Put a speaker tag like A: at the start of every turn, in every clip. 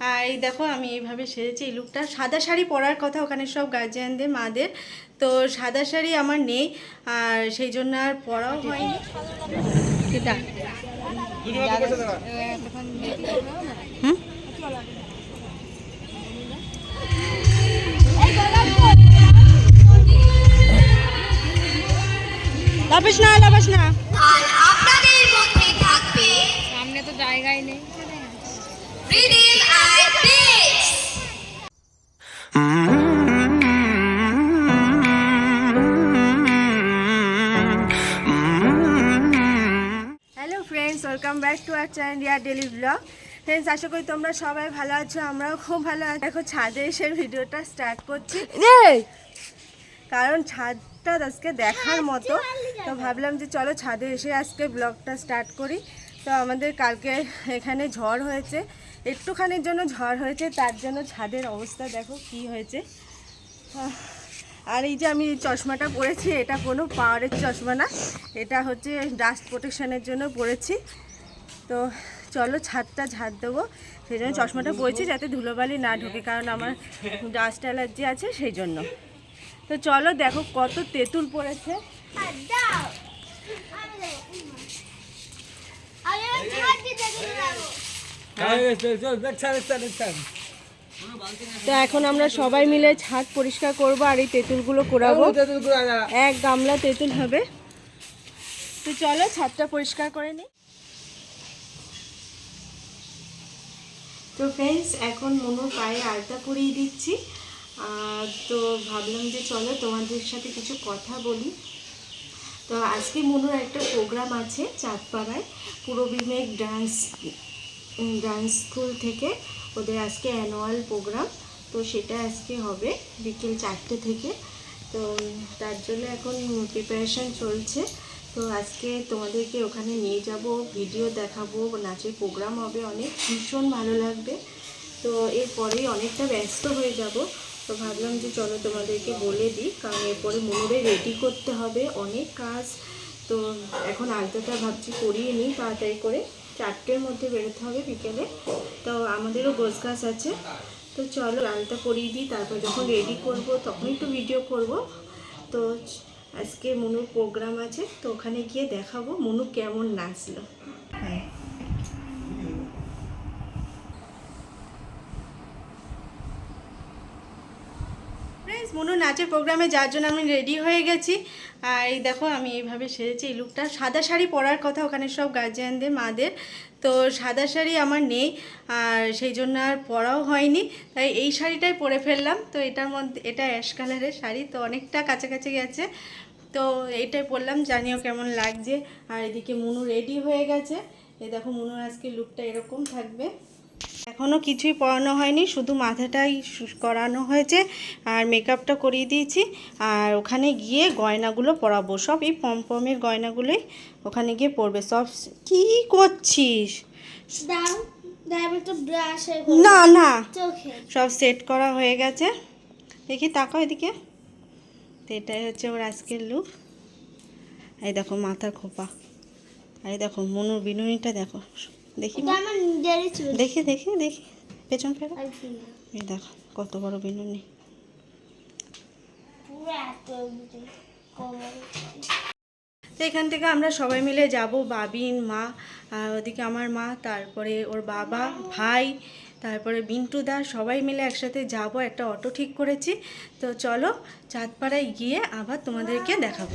A: আর এই দেখো আমি এইভাবে সেরেছি এই লুকটা সাদা শাড়ি পরার কথা ওখানে সব গার্জিয়ানদের মাদের। তো সাদা শাড়ি আমার নেই আর সেই জন্য আর পরাও হয়নি। সেটা হুম? লাপিস না লাপাস না।
B: আর আপনাদের মধ্যে থাকবে
C: সামনে তো জায়গাই নেই।
B: Rhythm and beats
A: hello friends welcome back to our channel Riya daily vlog friends আশা করি তোমরা সবাই ভালো আছো আমরাও খুব ভালো আছি। দেখো ছাদে এসে ভিডিওটা স্টার্ট করছি। কারণ ছাদটা আজকে দেখার মতো। তো ভাবলাম যে চলো ছাদে এসে আজকে ব্লগটা স্টার্ট করি। তো আমাদের কালকে এখানে ঝড় হয়েছে। একটুখানির জন্য ঝড় হয়েছে, তার জন্য ছাদের অবস্থা দেখো কি হয়েছে। আর এই যে আমি চশমাটা পরেছি, এটা কোনো পাওয়ারের চশমা না, এটা হচ্ছে ডাস্ট প্রোটেকশনের জন্য পরেছি। তো চলো ছাদটা ঝাড় দেবো, সেই জন্য চশমাটা পরেছি যাতে ধুলোবালি না ঢোকে, কারণ আমার ডাস্ট অ্যালার্জি আছে সেই জন্য। তো চলো দেখো কত তেঁতুল পড়েছে। তো এখন আমরা সবাই মিলে ছাদ পরিষ্কার করব আর এই তেঁতুলগুলো কোরাবো। এক গামলা তেঁতুল হবে। তো চলো ছাদটা পরিষ্কার করে নিই। তো ফ্রেন্ডস এখন মনুর পায়ে আলতা পরিয়ে দিচ্ছি। তো ভাবলাম যে চলো তোমাদের সাথে কিছু কথা বলি। তো আজকে মনুর একটা প্রোগ্রাম আছে চাঁদপাড়ায়। পূর্ববিমেক ডান্স ডান্স স্কুল থেকে। ওদের আজকে অ্যানুয়াল প্রোগ্রাম তো সেটা আজকে হবে বিকেল চারটে থেকে। তো তার জন্য এখন প্রিপারেশন চলছে। তো আজকে তোমাদেরকে ওখানে নিয়ে যাব ভিডিও দেখাবো, নাচের প্রোগ্রাম হবে অনেক, ভীষণ ভালো লাগবে। তো এরপরেই অনেকটা ব্যস্ত হয়ে যাব। তো ভাবলাম যে চলো তোমাদেরকে বলে দিই, কারণ এরপরে মনোরে রেডি করতে হবে অনেক কাজ। তো এখন আলতাটা ভাবছি করিয়ে নিই তাড়াতাড়ি করে। চারটের মধ্যে বেরোতে হবে বিকেলে। তো আমাদেরও গোছ গাছ আছে। তো চলো আলতা পরিয়ে দিই, তারপর যখন রেডি করব তখন একটু ভিডিও করব। তো আজকে মনুর প্রোগ্রাম আছে, তো ওখানে গিয়ে দেখাবো মনু কেমন নাচলো হ্যাঁ ফ্রেন্ডস মনু নাচের প্রোগ্রামে যার জন্য আমি রেডি হয়ে গেছি। আর এই দেখো, আমি এইভাবে সেরেছি এই লুকটা সাদা শাড়ি পরার কথা ওখানে সব গার্জিয়ানদের মাদের। তো সাদা শাড়ি আমার নেই, আর সেই জন্য আর পরাও হয়নি। তাই এই শাড়িটাই পরে ফেললাম। তো এটার মধ্যে, এটা অ্যাশ কালারের শাড়ি। তো অনেকটা কাছাকাছি গেছে। তো এইটাই পরলাম, জানিও কেমন লাগছে। আর এদিকে মুনু রেডি হয়ে গেছে। এই দেখো, মুনুর আজকে লুকটা এরকম থাকবে। এখনও কিছুই পরানো হয়নি শুধু মাথাটাই করানো হয়েছে আর মেকআপটা করিয়ে দিয়েছি। আর ওখানে গিয়ে গয়নাগুলো পরাবো। সব এই পমপমের গয়নাগুলোই ওখানে গিয়ে পরবে। সব কি করছিস? না না। সব সেট করা হয়ে গেছে। দেখি তাকাও এদিকে। তো এটাই হচ্ছে ওর আজকের লুক এই দেখো মাথার খোপা। আর এই দেখো মনুর বিনুনিটা দেখো। দেখি দেখি দেখি দেখি। পেছন ফেরো। এই দেখো কত বড় বিনুনি তো এখান থেকে আমরা সবাই মিলে যাব বাবিন মা আর ওদিকে আমার মা তারপরে ওর বাবা। ভাই তারপরে বিন্টু দা সবাই মিলে একসাথে যাব একটা অটো ঠিক করেছি। তো চলো চাঁদপাড়ায় গিয়ে আবার তোমাদেরকে দেখাবো।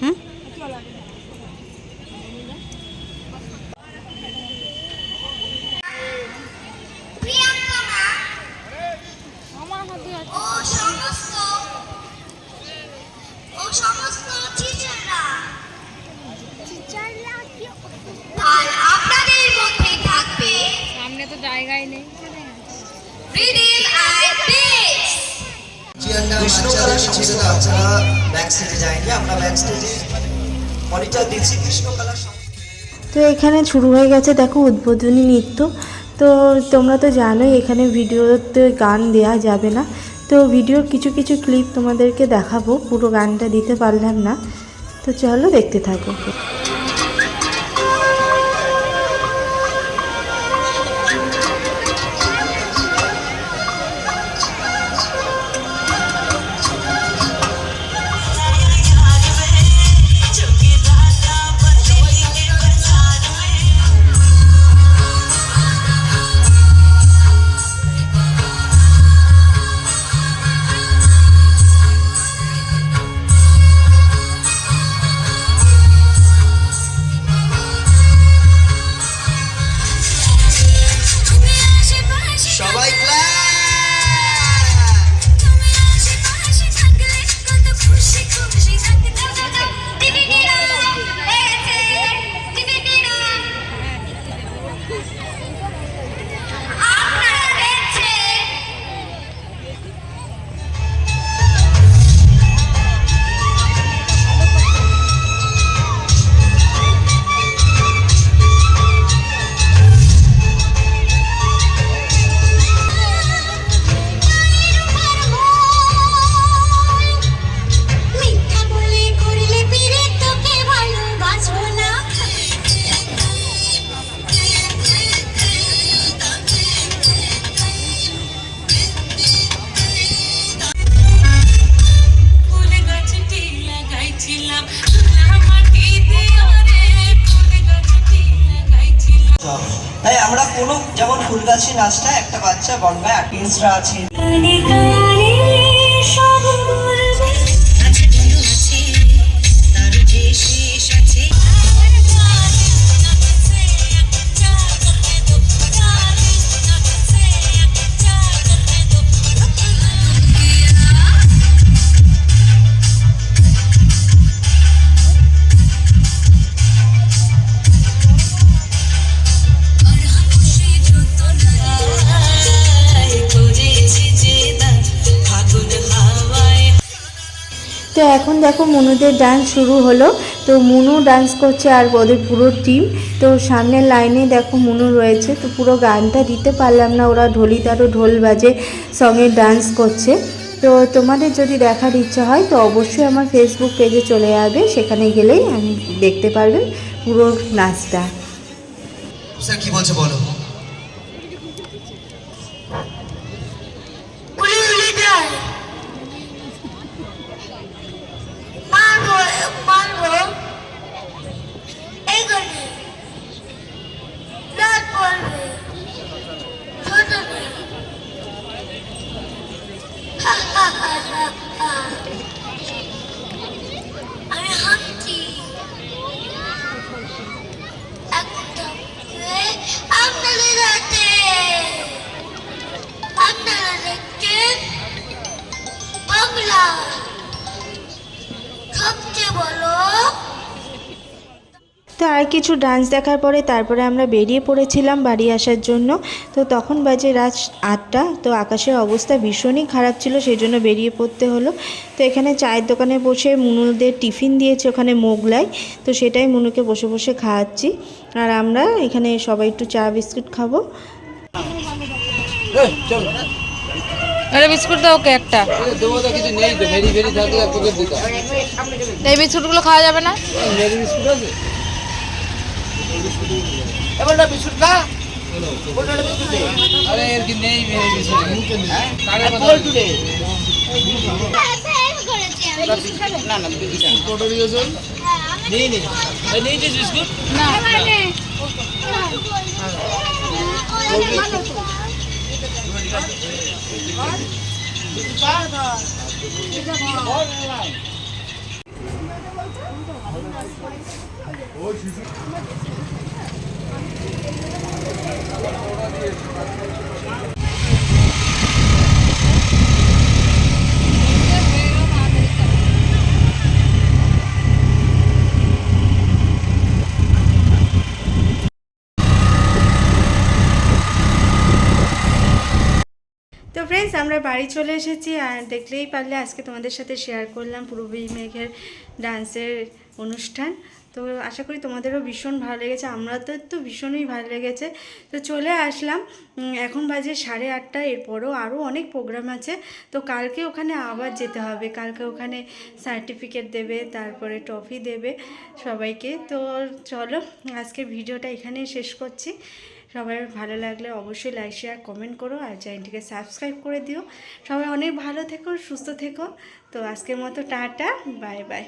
A: হুম।
C: সামনে তো জায়গায় নেই
D: কৃষ্ণকলা ছিল বাচ্চারা ব্যাক স্টেজে যায়নি আমরা ব্যাক স্টেজে মনিটর দিচ্ছি কৃষ্ণকলা
A: তো এখানে শুরু হয়ে গেছে দেখো উদ্বোধনী নৃত্য। তো তোমরা তো জানোই এখানে ভিডিওতে গান দেয়া যাবে না। তো ভিডিওর কিছু কিছু ক্লিপ তোমাদেরকে দেখাবো পুরো গানটা দিতে পারলাম না। তো চলো দেখতে থাকো।
D: নাচটা একটা বাচ্চা বনগায় আর্টিস্টরা আছে
A: তো এখন দেখো মনুদের ডান্স শুরু হলো। তো মুনু ডান্স করছে আর ওদের পুরো টিম তো সামনের লাইনে দেখো মুনু রয়েছে। তো পুরো গানটা দিতে পারলাম না। ওরা ঢোলি তারও ঢোল বাজে, সঙ্গে ডান্স করছে। তো তোমাদের যদি দেখার ইচ্ছা হয়, তো অবশ্যই আমার ফেসবুক পেজে চলে যাবে। সেখানে গেলেই আমি দেখতে পারবে পুরো নাচটা।
D: কি বলছে বলো?
A: তো আর কিছু ডান্স দেখার পরে তারপরে আমরা বেরিয়ে পড়েছিলাম বাড়ি আসার জন্য। তো তখন বাজে রাত আটটা। তো আকাশের অবস্থা ভীষণই খারাপ ছিল সেই জন্য বেরিয়ে পড়তে হলো। তো এখানে চায়ের দোকানে বসে মুনুদের টিফিন দিয়েছে ওখানে মোগলাই। তো সেটাই মুনুকে বসে বসে খাওয়াচ্ছি। আর আমরা এখানে সবাই একটু চা বিস্কুট খাব।
E: চল।
C: আরে বিস্কুট দাও ওকে একটা।
E: দেবো তো কিছু নেই তো ভেরি ভেরি থাকলে তোকে দিতাম।
C: এই বিস্কুটগুলো খাওয়া যাবে না?
E: মেরি বিস্কুট আছে? এবারটা বিস্কুট খা। আরে এর কি নেই মেরি বিস্কুট? কারে কথা না না কত দিয়েছ নেই নেই এই নেই যে বিস্কুট
A: তো ফ্রেন্ডস আমরা বাড়ি চলে এসেছি আর দেখলেই পারলে আজকে তোমাদের সাথে শেয়ার করলাম পূর্বী মেঘের ডান্সের অনুষ্ঠান। তো আশা করি তোমাদেরও ভীষণ ভালো লেগেছে আমরা তো তো ভীষণই ভালো লেগেছে। তো চলে আসলাম এখন বাজে সাড়ে আটটা, এরপরও আরও অনেক প্রোগ্রাম আছে। তো কালকে ওখানে আবার যেতে হবে, কালকে ওখানে সার্টিফিকেট দেবে, তারপরে ট্রফি দেবে সবাইকে। তো চলো আজকে ভিডিওটা এখানেই শেষ করছি। সবাই ভালো লাগলে অবশ্যই লাইক শেয়ার কমেন্ট করো আর চ্যানেলটিকে সাবস্ক্রাইব করে দিও। সবাই অনেক ভালো থেকো, সুস্থ থেকো। তো আজকের মতো টাটা বাই বাই